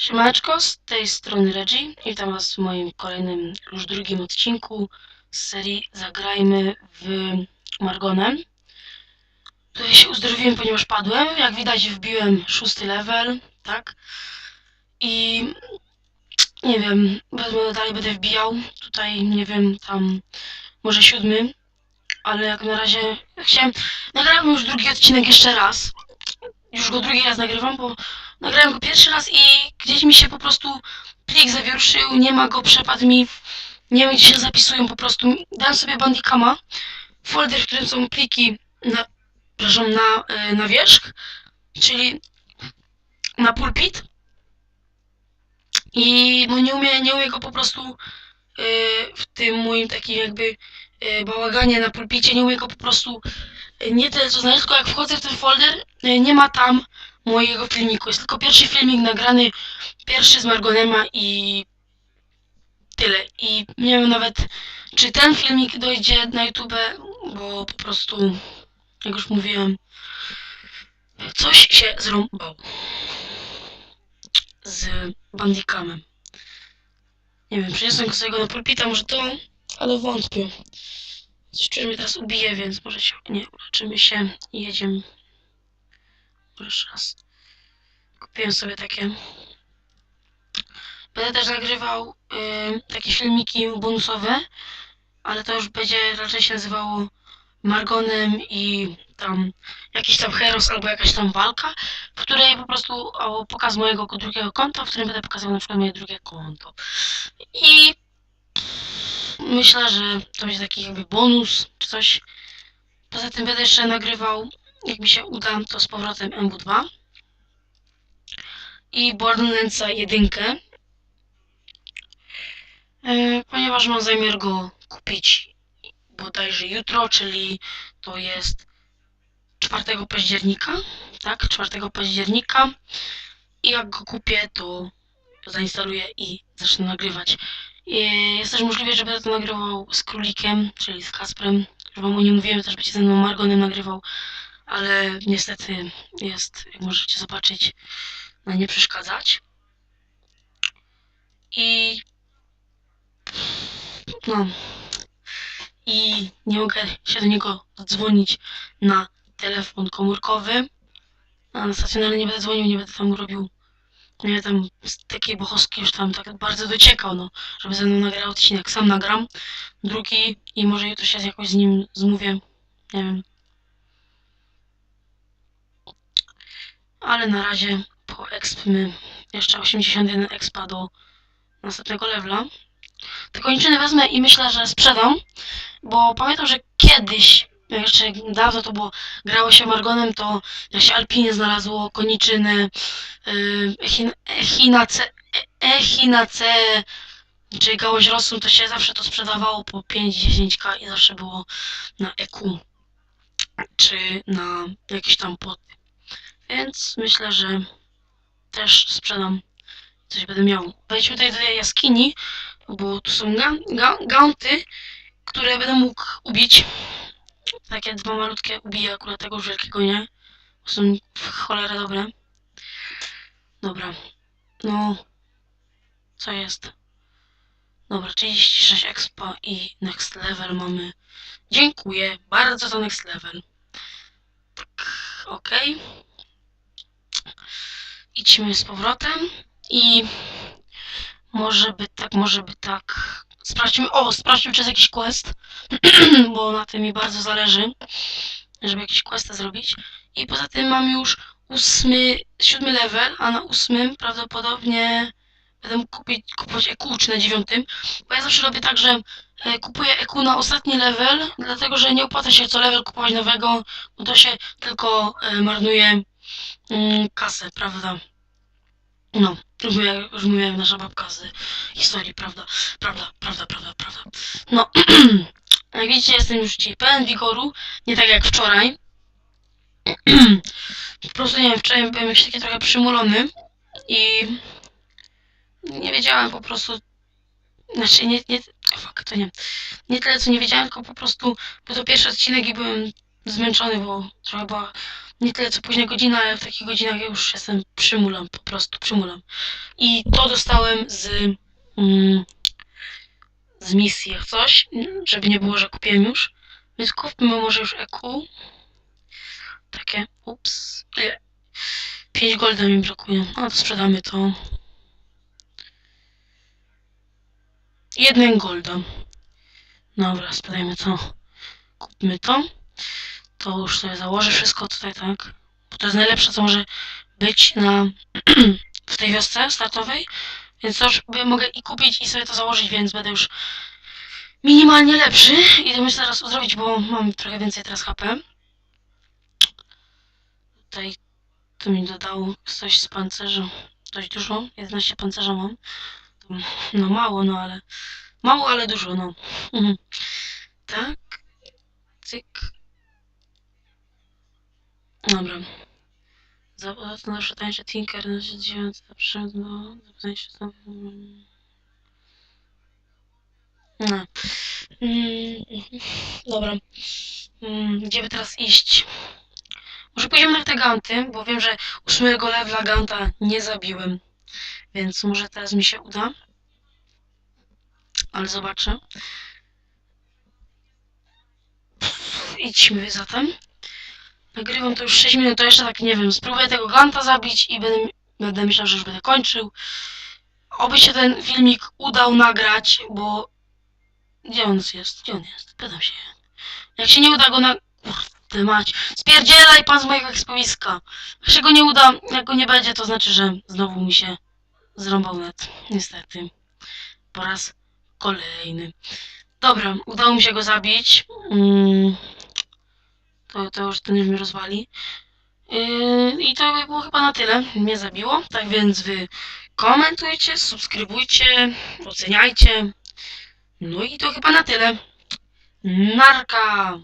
Siemaneczko, z tej strony Reggie. Witam Was w moim kolejnym, już drugim odcinku z serii Zagrajmy w Margonem. Tutaj się uzdrowiłem, ponieważ padłem. Jak widać wbiłem szósty level, tak? I nie wiem, będę, dalej będę wbijał. Tutaj, nie wiem, tam może siódmy. Ale jak na razie chciałem... Nagrałem już drugi odcinek jeszcze raz. Już go drugi raz nagrywam, bo nagrałem go pierwszy raz i gdzieś mi się po prostu plik zawierszył, nie ma go, przepadł mi. Nie wiem, gdzie się zapisują po prostu. Dałem sobie Bandicama, folder, w którym są pliki na, przepraszam, na, y, na wierzch, czyli na pulpit. I no nie umie, nie umie go po prostu y, w tym moim takim jakby y, bałaganie na pulpicie, nie umie go po prostu nie tyle co znaleźć, tylko jak wchodzę w ten folder, nie ma tam mojego filmiku. Jest tylko pierwszy filmik nagrany, pierwszy z Margonema i tyle. I nie wiem nawet, czy ten filmik dojdzie na YouTube, bo po prostu, jak już mówiłem, coś się zrąbał z Bandicamem. Nie wiem, przyniosłem go sobie go na pulpita, może to, ale wątpię. Coś czuję, mnie teraz ubije, więc może się, nie, uleczymy się i jedziemy. Jeszcze raz. Kupiłem sobie takie. Będę też nagrywał y, takie filmiki bonusowe, ale to już będzie raczej się nazywało Margonem i tam jakiś tam heros albo jakaś tam walka, w której po prostu albo pokaz mojego drugiego konta, w którym będę pokazywał na przykład moje drugie konto. I myślę, że to będzie taki jakby bonus czy coś. Poza tym będę jeszcze nagrywał, jak mi się uda, to z powrotem MW2 i Borderlandsa 1, e, ponieważ mam zamiar go kupić bodajże jutro, czyli to jest 4 października, tak, 4 października. I jak go kupię, to zainstaluję i zacznę nagrywać. E, Jest też możliwe, że będę to nagrywał z Królikiem, czyli z Kasprem, że wam o nim mówiłem, też będzie ze mną Margonem nagrywał, ale niestety jest, jak możecie zobaczyć, na nie przeszkadzać. I no i nie mogę się do niego dzwonić na telefon komórkowy. A na stacjonarny nie będę dzwonił, nie będę tam robił nie tam z takiej bochowskiej już tam tak bardzo dociekał, no, żeby ze mną nagrał odcinek. Sam nagram drugi i może jutro się jakoś z nim zmówię. Nie wiem. Ale na razie po expmy jeszcze 81 expa do następnego levela. Te kończyny wezmę i myślę, że sprzedam, bo pamiętam, że kiedyś, jeszcze dawno to było, grało się Margonem, to jak się Alpinie znalazło koniczyny, echin, echinace, e- echinace, czy gałąź rosół, to się zawsze to sprzedawało po 5-10k i zawsze było na EQ, czy na jakieś tam poty. Więc myślę, że też sprzedam. Coś będę miał. Wejdźmy tutaj do tej jaskini, bo tu są ga ga gaunty, które będę mógł ubić. Takie dwa malutkie ubiję akurat tego wielkiego nie. Bo są w cholerę dobre. Dobra. No. Co jest? Dobra, 36 expa i next level mamy. Dziękuję bardzo za next level. Tak, okej. Okay idźmy z powrotem i może by tak, może by tak. Sprawdźmy, o, sprawdźmy, czy jest jakiś quest, bo na tym mi bardzo zależy, żeby jakiś quest zrobić. I poza tym mam już ósmy, siódmy level, a na ósmym prawdopodobnie będę kupić, kupować EQ, czy na dziewiątym, bo ja zawsze robię tak, że e, kupuję EQ na ostatni level, dlatego, że nie opłaca się co level kupować nowego, bo to się tylko e, marnuje kasę, prawda? No, już mówiłem, już mówiłem nasza babka z historii, prawda? Prawda, prawda, prawda, prawda. No, jak widzicie, jestem już dzisiaj pełen wigoru, nie tak jak wczoraj. po prostu, nie wiem, wczoraj byłem jakiś taki trochę przymulony i nie wiedziałem po prostu, znaczy nie, nie, fuck, to nie, nie tyle co nie wiedziałem, tylko po prostu był to pierwszy odcinek i byłem zmęczony, bo trochę była nie tyle co późna godzina, ale w takich godzinach ja już jestem przymulam, po prostu przymulam. I to dostałem z, mm, z misji jak coś, żeby nie było, że kupiłem już. Więc kupmy może już EQ. Takie, ups. Ile? 5 golda mi brakuje. No to sprzedamy to. Jeden golda. Dobra, sprzedajmy to. Kupmy to. To już sobie założę wszystko tutaj, tak? Bo to jest najlepsze, co może być na w tej wiosce startowej. Więc to już mogę i kupić i sobie to założyć, więc będę już minimalnie lepszy. I myślę teraz zrobić, bo mam trochę więcej teraz HP. Tutaj to mi dodało coś z pancerza. Dość dużo. 11 pancerza mam. No mało, no ale. Mało, ale dużo, no. Mhm. Tak. Cyk. Dobra. Zawsze tańczy Tinker na 9 zaprzęt, no. Zapytaj się co. No. Mm. Dobra. Mm, Gdzie by teraz iść? Może pójdziemy na te ganty, bo wiem, że ósmego levela ganta nie zabiłem. Więc może teraz mi się uda. Ale zobaczę. Idźmy zatem. Nagrywam to już 6 minut, to jeszcze tak nie wiem. Spróbuję tego ganta zabić i będę, będę myślał, że już będę kończył. Oby się ten filmik udał nagrać, bo... Gdzie on jest? Gdzie on jest? Pytam się. Jak się nie uda go na... Kurde mać. Spierdzielaj pan z mojego ekspowiska. Jak się go nie uda, jak go nie będzie, to znaczy, że znowu mi się zrąbał net. Niestety. Po raz kolejny. Dobra, udało mi się go zabić. Mm. To, to już ten już mnie rozwali. Yy, I to by było chyba na tyle. Mnie zabiło. Tak więc wy komentujcie, subskrybujcie, oceniajcie. No i to chyba na tyle. Narka!